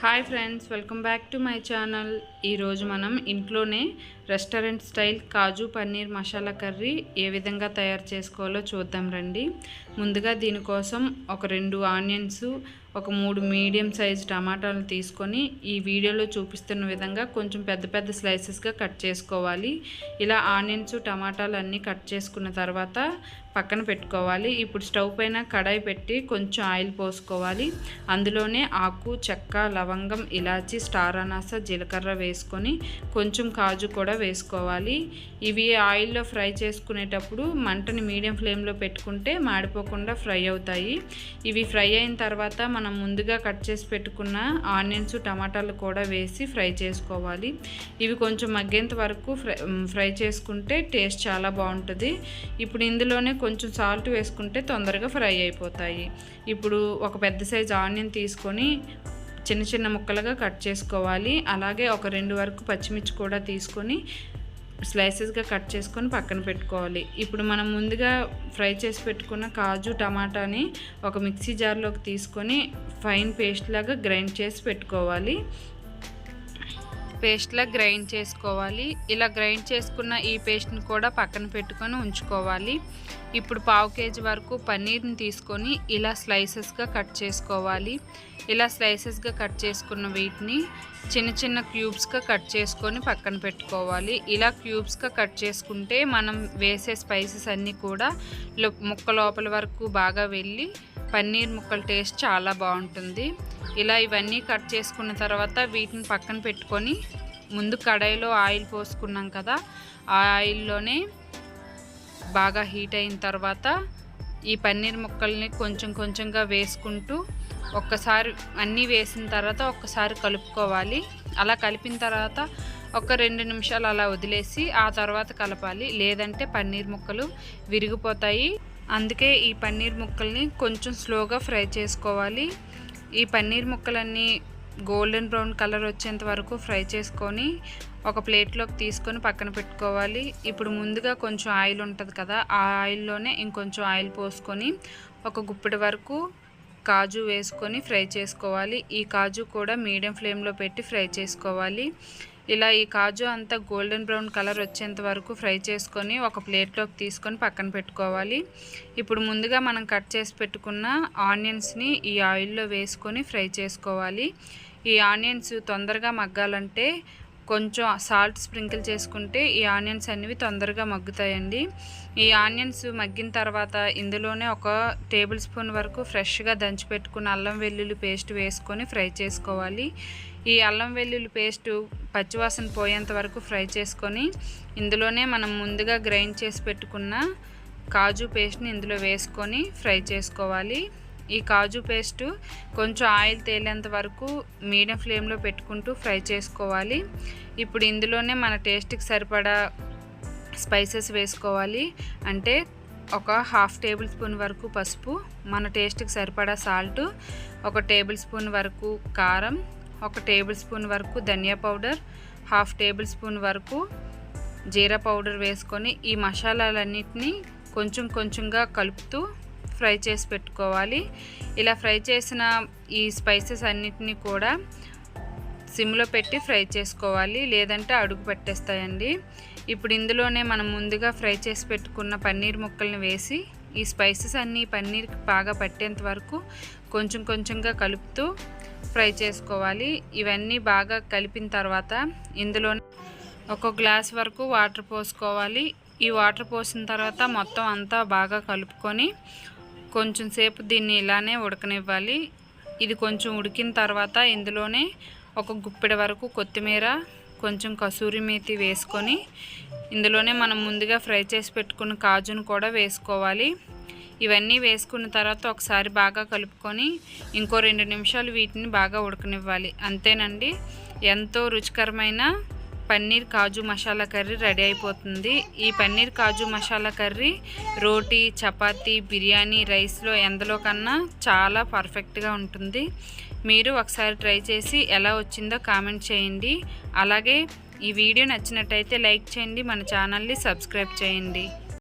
Hi friends welcome back to my channel. ఈరోజు మనం ఇంట్లోనే restaurant style kaju paneer masala curry ఏ విధంగా తయారు చేసుకోవాలో చూద్దాం రండి. ముందుగా దీనికోసం ఒక రెండు ఆనియన్స్ ఒక మూడు మీడియం సైజ్ టమాటాలు తీసుకొని ఈ వీడియోలో చూపిస్తున్న విధంగా కొంచెం పెద్ద పెద్ద స్లైసెస్గా కట్ చేసుకోవాలి. ఇలా ఆనియన్స్ టమాటాలు అన్నీ కట్ చేసుకున్న తర్వాత పక్కన పెట్టుకోవాలి. ఇప్పుడు స్టవ్ పైన కడాయి పెట్టి కొంచెం ఆయిల్ పోసుకోవాలి. అందులోనే ఆకు చెక్క లవంగం ఇలాచి స్టార్ అనాస జీలకర్ర వేసుకొని కొంచెం కాజు కూడా వేసుకోవాలి. ఇవి ఆయిల్లో ఫ్రై చేసుకునేటప్పుడు మంటని మీడియం ఫ్లేమ్లో పెట్టుకుంటే మాడిపోకుండా ఫ్రై అవుతాయి. ఇవి ఫ్రై అయిన తర్వాత మనం మనం ముందుగా కట్ చేసి పెట్టుకున్న ఆనియన్స్ టమాటాలు కూడా వేసి ఫ్రై చేసుకోవాలి. ఇవి కొంచెం మగ్గేంత వరకు ఫ్రై ఫ్రై చేసుకుంటే టేస్ట్ చాలా బాగుంటుంది. ఇప్పుడు ఇందులోనే కొంచెం సాల్ట్ వేసుకుంటే తొందరగా ఫ్రై అయిపోతాయి. ఇప్పుడు ఒక పెద్ద సైజ్ ఆనియన్ తీసుకొని చిన్న చిన్న ముక్కలుగా కట్ చేసుకోవాలి. అలాగే ఒక రెండు వరకు పచ్చిమిర్చి కూడా తీసుకొని స్లైసెస్గా కట్ చేసుకొని పక్కన పెట్టుకోవాలి. ఇప్పుడు మనం ముందుగా ఫ్రై చేసి పెట్టుకున్న కాజు టమాటాని ఒక మిక్సీ జార్లోకి తీసుకొని ఫైన్ పేస్ట్ లాగా గ్రైండ్ చేసి పెట్టుకోవాలి. పేస్ట్లా గ్రైండ్ చేసుకోవాలి. ఇలా గ్రైండ్ చేసుకున్న ఈ పేస్ట్ని కూడా పక్కన పెట్టుకొని ఉంచుకోవాలి. ఇప్పుడు పావు కేజీ వరకు పన్నీర్ని తీసుకొని ఇలా స్లైసెస్గా కట్ చేసుకోవాలి. ఇలా స్లైసెస్గా కట్ చేసుకున్న వీటిని చిన్న చిన్న క్యూబ్స్గా కట్ చేసుకొని పక్కన పెట్టుకోవాలి. ఇలా క్యూబ్స్గా కట్ చేసుకుంటే మనం వేసే స్పైసెస్ అన్నీ కూడా ముక్క లోపల వరకు బాగా వెళ్ళి పన్నీర్ ముక్కల టేస్ట్ చాలా బాగుంటుంది. ఇలా ఇవన్నీ కట్ చేసుకున్న తర్వాత వీటిని పక్కన పెట్టుకొని ముందు కడాయిలో ఆయిల్ పోసుకున్నాం కదా ఆ ఆయిల్లోనే బాగా హీట్ అయిన తర్వాత ఈ పన్నీర్ ముక్కల్ని కొంచెం కొంచెంగా వేసుకుంటూ ఒక్కసారి అన్నీ వేసిన తర్వాత ఒక్కసారి కలుపుకోవాలి. అలా కలిపిన తర్వాత ఒక రెండు నిమిషాలు అలా వదిలేసి ఆ తర్వాత కలపాలి. లేదంటే పన్నీర్ ముక్కలు విరిగిపోతాయి. అందుకే ఈ పన్నీర్ ముక్కల్ని కొంచెం స్లోగా ఫ్రై చేసుకోవాలి. ఈ పన్నీర్ ముక్కలన్నీ గోల్డెన్ బ్రౌన్ కలర్ వచ్చేంత వరకు ఫ్రై చేసుకొని ఒక ప్లేట్లోకి తీసుకొని పక్కన పెట్టుకోవాలి. ఇప్పుడు ముందుగా కొంచెం ఆయిల్ ఉంటుంది కదా ఆ ఆయిల్లోనే ఇంకొంచెం ఆయిల్ పోసుకొని ఒక గుప్పిడి వరకు కాజు వేసుకొని ఫ్రై చేసుకోవాలి. ఈ కాజు కూడా మీడియం ఫ్లేమ్లో పెట్టి ఫ్రై చేసుకోవాలి. ఇలా ఈ కాజు అంతా గోల్డెన్ బ్రౌన్ కలర్ వచ్చేంత వరకు ఫ్రై చేసుకొని ఒక ప్లేట్లోకి తీసుకొని పక్కన పెట్టుకోవాలి. ఇప్పుడు ముందుగా మనం కట్ చేసి పెట్టుకున్న ఆనియన్స్ని ఈ ఆయిల్లో వేసుకొని ఫ్రై చేసుకోవాలి. ఈ ఆనియన్స్ తొందరగా మగ్గాలంటే కొంచెం సాల్ట్ స్ప్రింకిల్ చేసుకుంటే ఈ ఆనియన్స్ అనేవి తొందరగా మగ్గుతాయండి. ఈ ఆనియన్స్ మగ్గిన తర్వాత ఇందులోనే ఒక టేబుల్ స్పూన్ వరకు ఫ్రెష్గా దంచి పెట్టుకున్న అల్లం వెల్లుల్లి పేస్ట్ వేసుకొని ఫ్రై చేసుకోవాలి. ఈ అల్లం వెల్లుల్లి పేస్ట్ పచ్చివాసన పోయేంత వరకు ఫ్రై చేసుకొని ఇందులోనే మనం ముందుగా గ్రైండ్ చేసి పెట్టుకున్న కాజు పేస్ట్ని ఇందులో వేసుకొని ఫ్రై చేసుకోవాలి. ఈ కాజు పేస్ట్ కొంచెం ఆయిల్ తేలేంత వరకు మీడియం ఫ్లేమ్లో పెట్టుకుంటూ ఫ్రై చేసుకోవాలి. ఇప్పుడు ఇందులోనే మన టేస్ట్కి సరిపడా స్పైసెస్ వేసుకోవాలి. అంటే ఒక హాఫ్ టేబుల్ స్పూన్ వరకు పసుపు మన టేస్ట్కి సరిపడా సాల్ట్ ఒక టేబుల్ స్పూన్ వరకు కారం ఒక టేబుల్ స్పూన్ వరకు dhania powder half table spoon వరకు జీరా పౌడర్ వేసుకొని ఈ మసాలాలన్నింటినీ కొంచెం కొంచెంగా కలుపుతూ ఫ్రై చేసి పెట్టుకోవాలి. ఇలా ఫ్రై చేసిన ఈ స్పైసెస్ అన్నిటినీ కూడా సిమ్లో పెట్టి ఫ్రై చేసుకోవాలి. లేదంటే అడుగు పెట్టేస్తాయండి. ఇప్పుడు ఇందులోనే మనం ముందుగా ఫ్రై చేసి పెట్టుకున్న పన్నీర్ ముక్కల్ని వేసి ఈ స్పైసెస్ అన్నీ పన్నీర్కి బాగా పట్టేంత వరకు కొంచెం కొంచెంగా కలుపుతూ ఫ్రై చేసుకోవాలి. ఇవన్నీ బాగా కలిపిన తర్వాత ఇందులో ఒక గ్లాస్ వరకు వాటర్ పోసుకోవాలి. ఈ వాటర్ పోసిన తర్వాత మొత్తం అంతా బాగా కలుపుకొని కొంచెం సేపు దీన్ని ఇలానే ఉడకనివ్వాలి. ఇది కొంచెం ఉడికిన తర్వాత ఇందులోనే ఒక గుప్పెడ వరకు కొత్తిమీర కొంచెం కసూరి మేతి వేసుకొని ఇందులోనే మనం ముందుగా ఫ్రై చేసి పెట్టుకున్న కాజును కూడా వేసుకోవాలి. ఇవన్నీ వేసుకున్న తర్వాత ఒకసారి బాగా కలుపుకొని ఇంకో రెండు నిమిషాలు వీటిని బాగా ఉడకనివ్వాలి. అంతేనండి. ఎంతో రుచికరమైన పన్నీర్ కాజు మసాలా కర్రీ రెడీ అయిపోతుంది. ఈ పన్నీర్ కాజు మసాలా కర్రీ రోటీ చపాతీ బిర్యానీ రైస్లో ఎందులో కన్నా చాలా పర్ఫెక్ట్గా ఉంటుంది. మీరు ఒకసారి ట్రై చేసి ఎలా వచ్చిందో కామెంట్ చేయండి. అలాగే ఈ వీడియో నచ్చినట్టయితే లైక్ చేయండి. మన ఛానల్ని సబ్స్క్రైబ్ చేయండి.